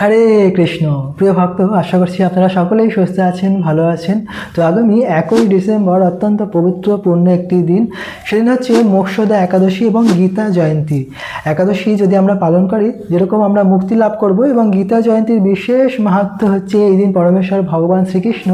হরে কৃষ্ণ। প্রিয় ভক্ত, আশা করছি আপনারা সকলেই সুস্থ আছেন, ভালো আছেন। তো আগামী একই ডিসেম্বর অত্যন্ত পবিত্র পূর্ণ একটি দিন। সেদিন হচ্ছে মোক্ষদা একাদশী এবং গীতা জয়ন্তী। একাদশী যদি আমরা পালন করি, যেরকম আমরা মুক্তি লাভ করব এবং গীতা জয়ন্তীর বিশেষ মাহাত্ম হচ্ছে এই দিন পরমেশ্বর ভগবান শ্রীকৃষ্ণ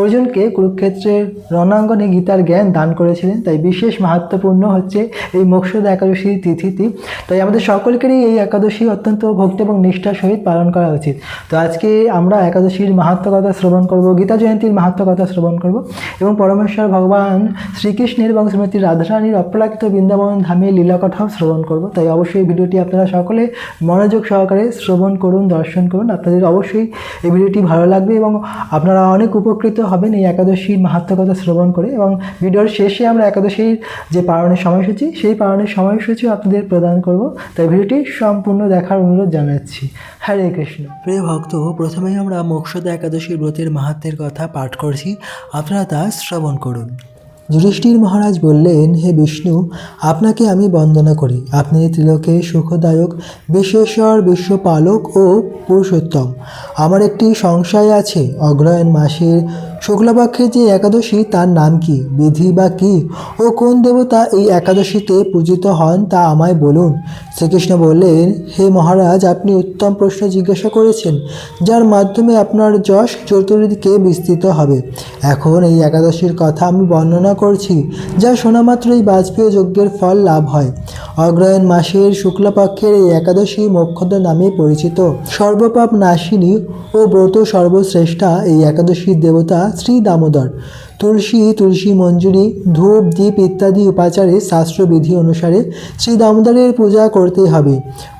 অর্জুনকে কুরুক্ষেত্রের রণাঙ্গনে গীতার জ্ঞান দান করেছিলেন। তাই বিশেষ মাহাত্মপূর্ণ হচ্ছে এই মোক্ষদা একাদশী তিথিটি। তাই আমাদের সকলকেরই এই একাদশী অত্যন্ত ভক্তি এবং নিষ্ঠার সহিত পালন করা উচিত। তো আজকে আমরা একাদশীর মাহাত্ম কথা শ্রবণ করব, গীতা জয়ন্তীর মাহাত্ম কথা শ্রবণ করব এবং পরমেশ্বর ভগবান শ্রীকৃষ্ণের এবং শ্রীমতী রাধারানীর অপ্রাকৃত বৃন্দাবন ধামে লীলা কথাও শ্রবণ করব। তাই অবশ্যই ভিডিওটি আপনারা সকলে মনোযোগ সহকারে শ্রবণ করুন, দর্শন করুন। আপনাদের অবশ্যই এই ভিডিওটি ভালো লাগবে এবং আপনারা অনেক উপকৃত হবেন এই একাদশীর মাহাত্ম কথা শ্রবণ করে এবং ভিডিওর শেষে আমরা একাদশীর যে পালনের সময়সূচি, সেই পালনের সময়সূচিও আপনাদের প্রদান করব। তাই ভিডিওটি সম্পূর্ণ দেখার অনুরোধ জানাচ্ছি। হরে কৃষ্ণ। প্রিয় ভক্ত, প্রথমেই আমরা মোক্ষদা একাদশী ব্রতের মাহাত্মের কথা পাঠ করছি। আপনারা তা শ্রবণ করুন। যুধিষ্ঠির মহারাজ বললেন, হে বিষ্ণু, আপনাকে আমি বন্দনা করি। আপনি ত্রিলোকে সুখদায়ক বিশ্বেশ্বর বিশ্বপালক ও পুরুষোত্তম। আমার একটি সংশয় আছে। অগ্রহায়ণ মাসের শুক্লপক্ষে যে একাদশী, তার নাম কি? বিধি বা কি? ও কোন দেবতা এই একাদশীতে পূজিত হন, তা আমায় বলুন। শ্রীকৃষ্ণ বললেন, হে মহারাজ, আপনি উত্তম প্রশ্ন জিজ্ঞাসা করেছেন, যার মাধ্যমে আপনার যশ চতুর্দিকে বিস্তৃত হবে। এখন এই একাদশীর কথা আমি বর্ণনা করছি, যা শোনা মাত্রই বাজপেয় যজ্ঞের ফল লাভ হয়। অগ্রহায়ণ মাসের শুক্লপক্ষের এই একাদশী মোক্ষদ নামে পরিচিত। সর্বপাপ নাশিনী ও ব্রত সর্বশ্রেষ্ঠা এই একাদশীর দেবতা শ্রী দামোদর। তুলসী তুলসী মঞ্জুরি ধূপ দ্বীপ ইত্যাদি উপাচারে শাস্ত্রবিধি অনুসারে শ্রী দামোদরের পূজা করতে হবে।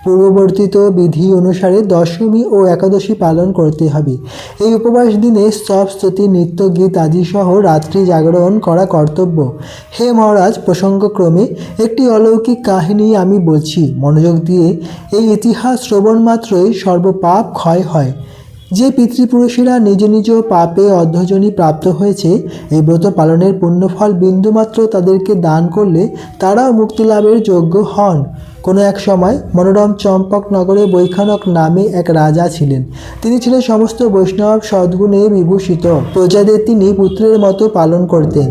পূর্ববর্তিত বিধি অনুসারে দশমী ও একাদশী পালন করতে হবে। এই উপবাস দিনে স্তব স্তুতি, নৃত্য গীত আদি সহ রাত্রি জাগরণ করা কর্তব্য। হে মহারাজ, প্রসঙ্গক্রমে একটি অলৌকিক কাহিনী আমি বলছি। মনোযোগ দিয়ে এই ইতিহাস শ্রবণ মাত্রই সর্বপাপ ক্ষয় হয়। যে পিতৃপুরুষেরা নিজ নিজ পাপে অধ্যজনী প্রাপ্ত হয়েছে, এই ব্রত পালনের পুণ্যফল বিন্দুমাত্র তাদেরকে দান করলে তারাও মুক্তি লাভের যোগ্য হন। কোনো এক সময় মনোরম চম্পক নগরে বৈখানক নামে এক রাজা ছিলেন। তিনি ছিলেন সমস্ত বৈষ্ণব সদ্গুণে বিভূষিত। প্রজাদের তিনি পুত্রের মতো পালন করতেন।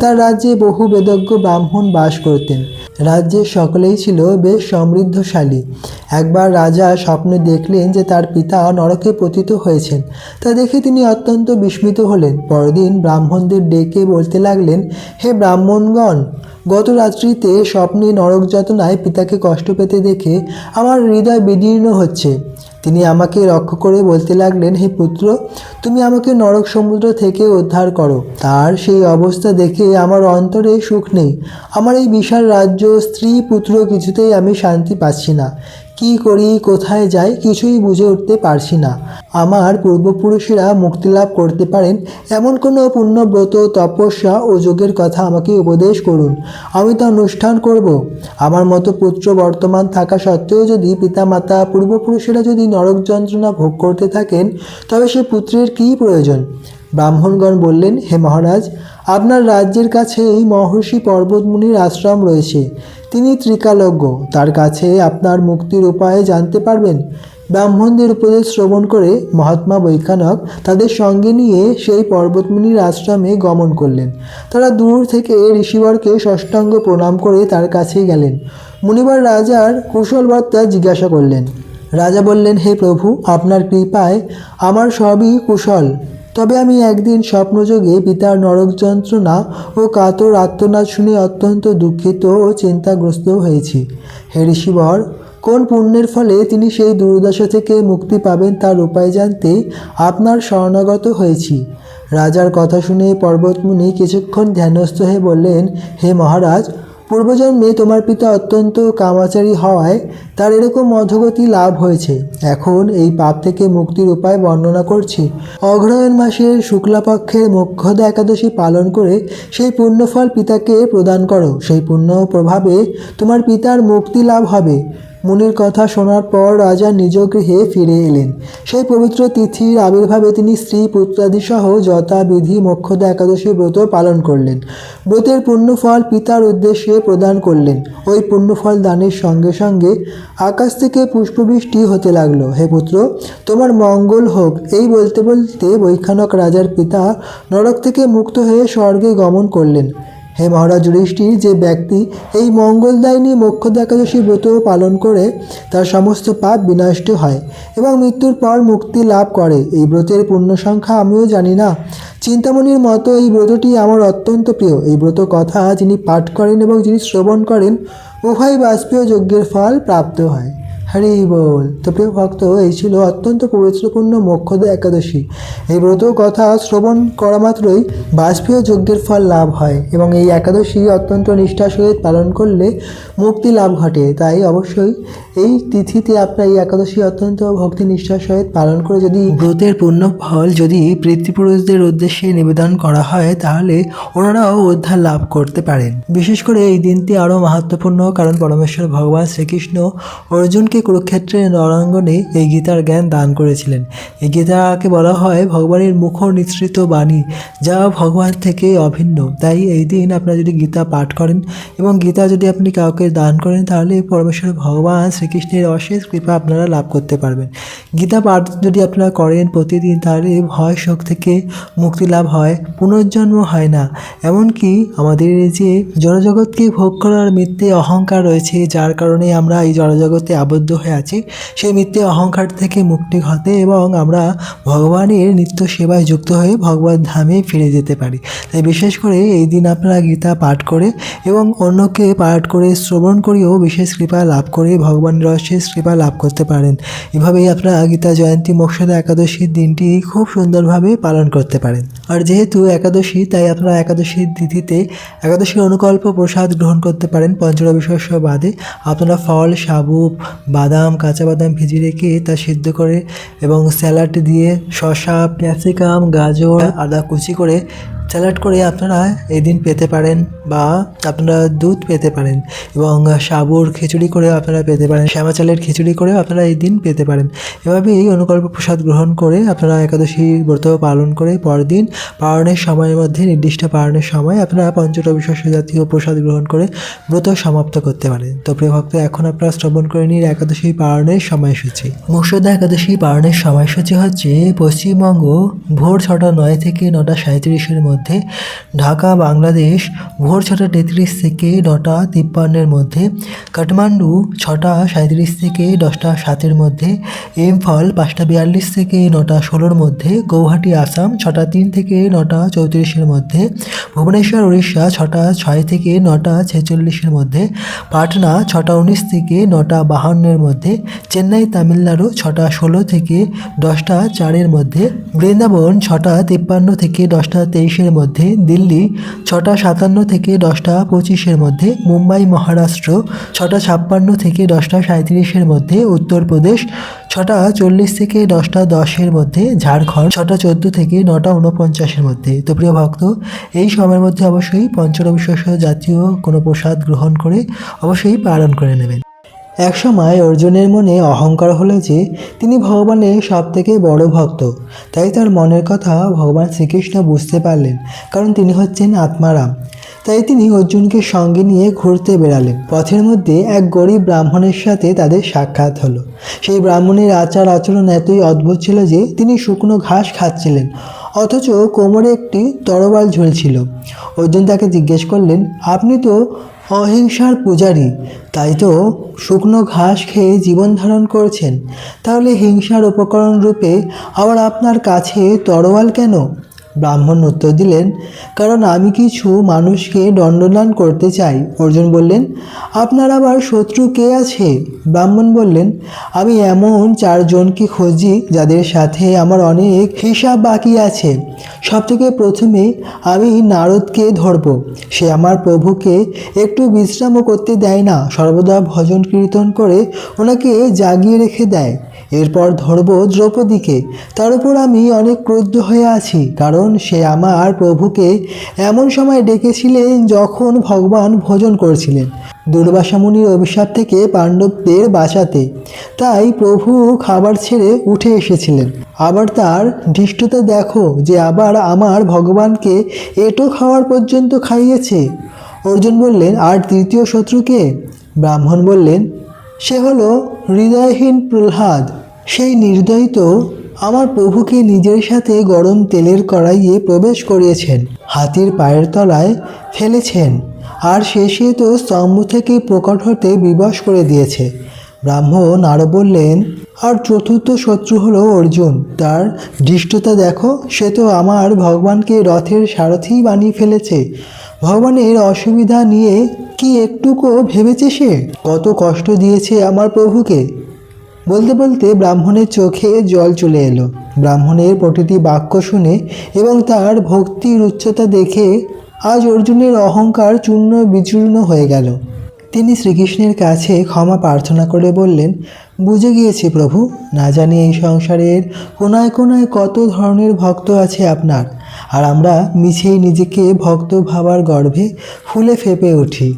তার রাজ্যে বহু বেদজ্ঞ ব্রাহ্মণ বাস করতেন। রাজ্যের সকলেই ছিল বেশ সমৃদ্ধশালী। একবার রাজা স্বপ্নে দেখলেন যে তার পিতা নরকে পতিত হয়েছেন। তা দেখে তিনি অত্যন্ত বিস্মিত হলেন। পরদিন ব্রাহ্মণদের ডেকে বলতে লাগলেন, হে ব্রাহ্মণগণ, গত রাত্রিতে স্বপ্নে নরক যতনায় পিতাকে কষ্ট পেতে দেখে আমার হৃদয় বিদীর্ণ হচ্ছে। তিনি আমাকে রক্ষা করে বলতে লাগলেন, হে পুত্র, তুমি আমাকে নরক সমুদ্র থেকে উদ্ধার করো। তার সেই অবস্থা দেখে আমার অন্তরে সুখ নেই। আমার এই বিশাল রাজ্য স্ত্রী পুত্র কিছুতেই আমি শান্তি পাচ্ছি না। কি করি, কোথায় যাই, কিছুই বুঝে উঠতে পারছি না। আমার পূর্বপুরুষেরা মুক্তি লাভ করতে পারেন, এমন কোনো পুণ্যব্রত, তপস্যা ও যোগের কথা আমাকে উপদেশ করুন। আমি তা অনুষ্ঠান করব। আমার মতো পুত্র বর্তমান থাকা সত্ত্বেও যদি পিতামাতা, পূর্বপুরুষেরা যদি নরক যন্ত্রণা ভোগ করতে থাকেন, তবে সে পুত্রের কী প্রয়োজন? ব্রাহ্মণগণ বললেন, হে মহারাজ, আপনার রাজ্যের কাছে এই মহর্ষি পর্বতমুনির আশ্রম রয়েছে। তিনি ত্রিকালজ্ঞ। তার কাছে আপনার মুক্তির উপায় জানতে পারবেন। ব্রাহ্মণদের উপদেশ শ্রবণ করে মহাত্মা বৈখানক তাদের সঙ্গে নিয়ে সেই পর্বতমুনির আশ্রমে গমন করলেন। তারা দূর থেকে ঋষিবরকে ষষ্ঠাঙ্গ প্রণাম করে তার কাছে গেলেন। মুনিবার রাজার কুশল বার্তা জিজ্ঞাসা করলেন। রাজা বললেন, হে প্রভু, আপনার কৃপায় আমার সবই কুশল। তবে আমি একদিন স্বপ্নযোগে পিতার নরক যন্ত্রণা ও কাতর আত্মনাদ শুনে অত্যন্ত দুঃখিত ও চিন্তাগ্রস্ত হয়েছি। হে ঋষিবর, কোন পুণ্যের ফলে তিনি সেই দুর্দশা থেকে মুক্তি পাবেন তার উপায় জানতে আপনার শরণাগত হয়েছি। রাজার কথা শুনে পর্বতমুনি কিছুক্ষণ ধ্যানস্থ হয়ে বললেন, হে মহারাজ পূর্বজন্মে তোমার পিতা অত্যন্ত কামাচারী হওয়ায় তার এরকম অধগতি লাভ হয়েছে। এখন এই পাপ থেকে মুক্তির উপায় বর্ণনা করছি। অগ্রহায়ণ মাসের শুক্লাপক্ষের মোক্ষদা একাদশী পালন করে সেই পুণ্যফল পিতাকে প্রদান করো। সেই পুণ্য প্রভাবে তোমার পিতার মুক্তি লাভ হবে। মুনির কথা শোনার পর রাজা নিজ গৃহে ফিরে এলেন। সেই পবিত্র তিথির আবির্ভাবে তিনি স্ত্রী পুত্রাদি সহ যথাবিধি মোক্ষদা একাদশী ব্রত পালন করলেন। ব্রতের পুণ্যফল পিতার উদ্দেশ্যে প্রদান করলেন। ওই পুণ্যফল দানের সঙ্গে সঙ্গে আকাশ থেকে পুষ্পবৃষ্টি হতে লাগল। হে পুত্র, তোমার মঙ্গল হোক। এই বলতে বলতে বৈখানক রাজার পিতা নরক থেকে মুক্ত হয়ে স্বর্গে গমন করলেন। হে মহারাজ যুধিষ্ঠির যে ব্যক্তি এই মঙ্গলদায়িনী মোক্ষদা একাদশী ব্রত পালন করে, তার সমস্ত পাপ বিনষ্ট হয় এবং মৃত্যুর পর মুক্তি লাভ করে। এই ব্রতের পূর্ণ সংখ্যা আমিও জানি না। চিন্তামণির মতো এই ব্রতটি আমার অত্যন্ত প্রিয়। এই ব্রত কথা যিনি পাঠ করেন এবং যিনি শ্রবণ করেন, উভয় বাষ্পীয় যজ্ঞের ফল প্রাপ্ত হয়। হরি বল। তো প্রিয় ভক্ত, এই ছিল অত্যন্ত পবিত্রপূর্ণ মোক্ষদ একাদশী। এই ব্রত কথা শ্রবণ করা মাত্রই বাষ্পীয় যজ্ঞের ফল লাভ হয় এবং এই একাদশী অত্যন্ত নিষ্ঠা সহিত পালন করলে মুক্তি লাভ ঘটে। তাই অবশ্যই এই তিথিতে আপনার এই একাদশী অত্যন্ত ভক্তি নিষ্ঠার সহিত পালন করে যদি ব্রতের পূর্ণ ফল যদি পিতৃপুরুষদের উদ্দেশ্যে নিবেদন করা হয়, তাহলে ওনারাও উদ্ধার লাভ করতে পারেন। বিশেষ করে এই দিনটি আরও মাহাত্মপূর্ণ, কারণ পরমেশ্বর ভগবান শ্রীকৃষ্ণ অর্জুনকে কুরুক্ষেত্রের নরাঙ্গনে এই গীতার জ্ঞান দান করেছিলেন। এই গীতাকে বলা হয় ভগবানের মুখ নিঃসৃত বাণী, যা ভগবান থেকে অভিন্ন। তাই এই দিন আপনারা যদি গীতা পাঠ করেন এবং গীতা যদি আপনি কাউকে দান করেন, তাহলে পরমেশ্বর ভগবান শ্রীকৃষ্ণের অশেষ কৃপা আপনারা লাভ করতে পারবেন। গীতা পাঠ যদি আপনারা করেন প্রতিদিন, তাহলে ভয়, শোক থেকে মুক্তি লাভ হয়, পুনর্জন্ম হয় না। এমনকি আমাদের এই যে জড়জগৎকে ভোগ করার মিথ্যে অহংকার রয়েছে, যার কারণে আমরা এই জড়জগতে আবদ্ধ হয়ে আছি, সেই মিথ্যে অহংকার থেকে মুক্তি ঘটে এবং আমরা ভগবানের নিত্য সেবায় যুক্ত হয়ে ভগবান ধামে ফিরে যেতে পারি। তাই বিশেষ করে এই দিন আপনারা গীতা পাঠ করে এবং অন্যকে পাঠ করে শ্রবণ করেও বিশেষ কৃপা লাভ করে ভগবানের অশেষ কৃপা লাভ করতে পারেন। এভাবেই আপনারা গীতা জয়ন্তী মোক্ষদা একাদশীর দিনটি খুব সুন্দরভাবে পালন করতে পারেন। আর যেহেতু একাদশী, তাই আপনারা একাদশীর তিথিতে একাদশীর অনুকল্প প্রসাদ গ্রহণ করতে পারেন পঞ্চরবি শস্য বাদে। আপনারা ফল সাবু বাদাম কাঁচা বাদাম ভিজিয়ে রেখে তা সিদ্ধ করে এবং স্যালাড দিয়ে শসা, ক্যাপসিকাম, গাজর, আদা কুচি করে স্যালাড করে আপনারা এই দিন পেতে পারেন বা আপনারা দুধ পেতে পারেন এবং সাবুর খিচুড়ি করে আপনারা পেতে পারেন, শ্যামা চালের খিচুড়ি করেও আপনারা এই দিন পেতে পারেন। এভাবে এই অনুকল্প প্রসাদ গ্রহণ করে আপনারা একাদশী ব্রত পালন করে পরদিন পালনের সময়ের মধ্যে, নির্দিষ্ট পালনের সময় আপনারা পঞ্চরবি শস্য জাতীয় প্রসাদ গ্রহণ করে ব্রত সমাপ্ত করতে পারেন। তো প্রিয় ভক্ত, এখন আপনারা শ্রবণ করে নিন একাদশী পালনের সময়সূচি। মুর্শদা একাদশী পালনের সময়সূচি হচ্ছে পশ্চিমবঙ্গ ভোর ছটা নয় থেকে নটা সাঁত্রিশের মধ্যে ঢাকা, বাংলাদেশ, ভোর ছটা তেত্রিশ থেকে নটা তিপ্পান্নের মধ্যে, কাঠমান্ডু ছটা সাঁত্রিশ থেকে দশটা সাতের মধ্যে, ইম্ফল পাঁচটা বিয়াল্লিশ থেকে নটা ষোলোর মধ্যে, গৌহাটি, আসাম ছটা তিন থেকে নটা চৌত্রিশের মধ্যে, ভুবনেশ্বর, উড়িষ্যা ছটা ছয় থেকে নটা ছেচল্লিশের মধ্যে, পাটনা ছটা উনিশ থেকে নটা বাহান্নের মধ্যে, চেন্নাই, তামিলনাড়ু ছটা ষোলো থেকে দশটা চারের মধ্যে, বৃন্দাবন ছটা তিপ্পান্ন থেকে দশটা তেইশের মধ্যে দিল্লি ছটা সাতান্ন থেকে দশটা পঁচিশের মধ্যে, মুম্বাই মহারাষ্ট্র ছটা ছাপ্পান্ন থেকে দশটা সাঁত্রিশের মধ্যে, উত্তরপ্রদেশ ছটা চল্লিশ থেকে দশটা দশের মধ্যে, ঝাড়খণ্ড ছটা চোদ্দ থেকে নটা উনপঞ্চাশের মধ্যে। তো প্রিয় ভক্ত, এই সময়ের মধ্যে অবশ্যই পঞ্চরবিশ্বাস জাতীয় কোনো প্রসাদ গ্রহণ করে অবশ্যই পালন করে নেবেন। একসময় অর্জুনের মনে অহংকার হলো যে তিনি ভগবানের সব থেকে বড় ভক্ত। তাই তার মনের কথা ভগবান শ্রীকৃষ্ণ বুঝতে পারলেন, কারণ তিনি হচ্ছেন আত্মারাম। তাই তিনি অর্জুনকে সঙ্গে নিয়ে ঘুরতে বেড়ালেন। পথের মধ্যে এক গরিব ব্রাহ্মণের সাথে তাদের সাক্ষাৎ হলো। সেই ব্রাহ্মণের আচার আচরণ এতই অদ্ভুত ছিল যে তিনি শুকনো ঘাস খাচ্ছিলেন, অথচ কোমরে একটি তরবাল ঝুলছিল। অর্জুন তাকে জিজ্ঞেস করলেন, আপনি তো অহিংসার পূজারী, তাই তো শুকনো ঘাস খেয়ে জীবন ধারণ করছেন। তাহলে হিংসার উপকরণ রূপে আবার আপনার কাছে তরোয়াল কেন? ব্রাহ্মণ উত্তর দিলেন, কারণ আমি কিছু মানুষকে দণ্ডদান করতে চাই। অর্জুন বললেন, আপনার আবার শত্রু কে আছে? ব্রাহ্মণ বললেন, আমি এমন চারজনকে খুঁজি যাদের সাথে আমার অনেক হিসাব বাকি আছে। সবথেকে প্রথমে আমি নারদকে ধরব। সে আমার প্রভুকে একটু বিশ্রামও করতে দেয় না। সর্বদা ভজন কীর্তন করে ওনাকে জাগিয়ে রেখে দেয়। এরপর ধরব দ্রৌপদীকে। তার উপর আমি অনেক ক্রুদ্ধ হয়ে আছি, কারণ সে আমার প্রভুকে এমন সময় ডেকেছিলেন যখন ভগবান ভোজন করছিলেন দুর্বাসা মুনির অভিশাপ থেকে পাণ্ডবদের বাঁচাতে। তাই প্রভু খাবার ছেড়ে উঠে এসেছিলেন। আবার তার ধৃষ্টতা দেখো যে আবার আমার ভগবানকে এটো খাওয়ার পর্যন্ত খাইয়েছে। অর্জুন বললেন, আর তৃতীয় শত্রুকে? ব্রাহ্মণ বললেন, সে হলো হৃদয়হীন প্রহ্লাদ। সেই নির্দয় তো আমার প্রভুকে নিজের সাথে গরম তেলের কড়াইয়ে প্রবেশ করিয়েছেন, হাতির পায়ের তলায় ফেলেছেন, আর শেষে তো স্তম্ভ থেকে প্রকট হতে বিবশ করে দিয়েছে। ব্রাহ্মণ আরও বললেন, আর চতুর্থ শত্রু হলো অর্জুন, তার দৃষ্টতা দেখো, সে তো আমার ভগবানকে রথের সারথি বানিয়ে ফেলেছে। ভগবানের অসুবিধা নিয়ে কি একটুকু ভেবেছে সে? কত কষ্ট দিয়েছে আমার প্রভুকে। বলতে বলতে ব্রাহ্মণের চোখে জল চলে এলো। ব্রাহ্মণের প্রতিটি বাক্য শুনে এবং তার ভক্তির উচ্চতা দেখে আজ অর্জুনের অহংকার চূর্ণ বিচূর্ণ হয়ে গেল। তিনি শ্রীকৃষ্ণের কাছে ক্ষমা প্রার্থনা করে বললেন, বুঝে গিয়েছি প্রভু, না জানি এই সংসারের কোনায় কোনায় কত ধরনের ভক্ত আছে আপনার। আর আমরা মিছেই নিজেকে ভক্ত ভাবার গর্ভে ফুলে ফেপে উঠি।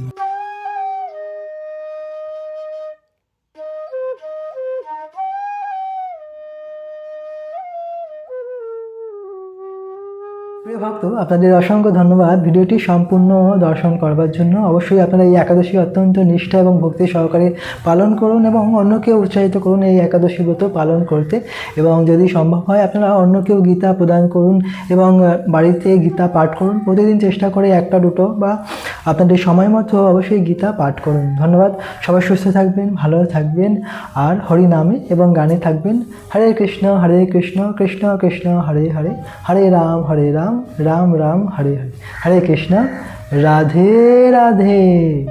প্রিয় ভক্ত, আপনাদের অসংখ্য ধন্যবাদ। ভিডিওটি সম্পূর্ণ দর্শন করবার জন্য। অবশ্যই আপনারা এই একাদশী অত্যন্ত নিষ্ঠা এবং ভক্তি সহকারে পালন করুন এবং অন্যকে উৎসাহিত করুন এই একাদশী ব্রত পালন করতে। এবং যদি সম্ভব হয়, আপনারা অন্যকেও গীতা প্রদান করুন এবং বাড়িতে গীতা পাঠ করুন। প্রতিদিন চেষ্টা করে একটা, দুটো বা আপনাদের সময় মতো অবশ্যই গীতা পাঠ করুন। ধন্যবাদ। সবাই সুস্থ থাকবেন, ভালো থাকবেন। আর হরি নামে এবং গানে থাকবেন হরে কৃষ্ণ হরে কৃষ্ণ কৃষ্ণ কৃষ্ণ, হরে হরে হরে রাম হরে রাম রাম রাম, হরে হরে। হরে কৃষ্ণ, রাধে রাধে।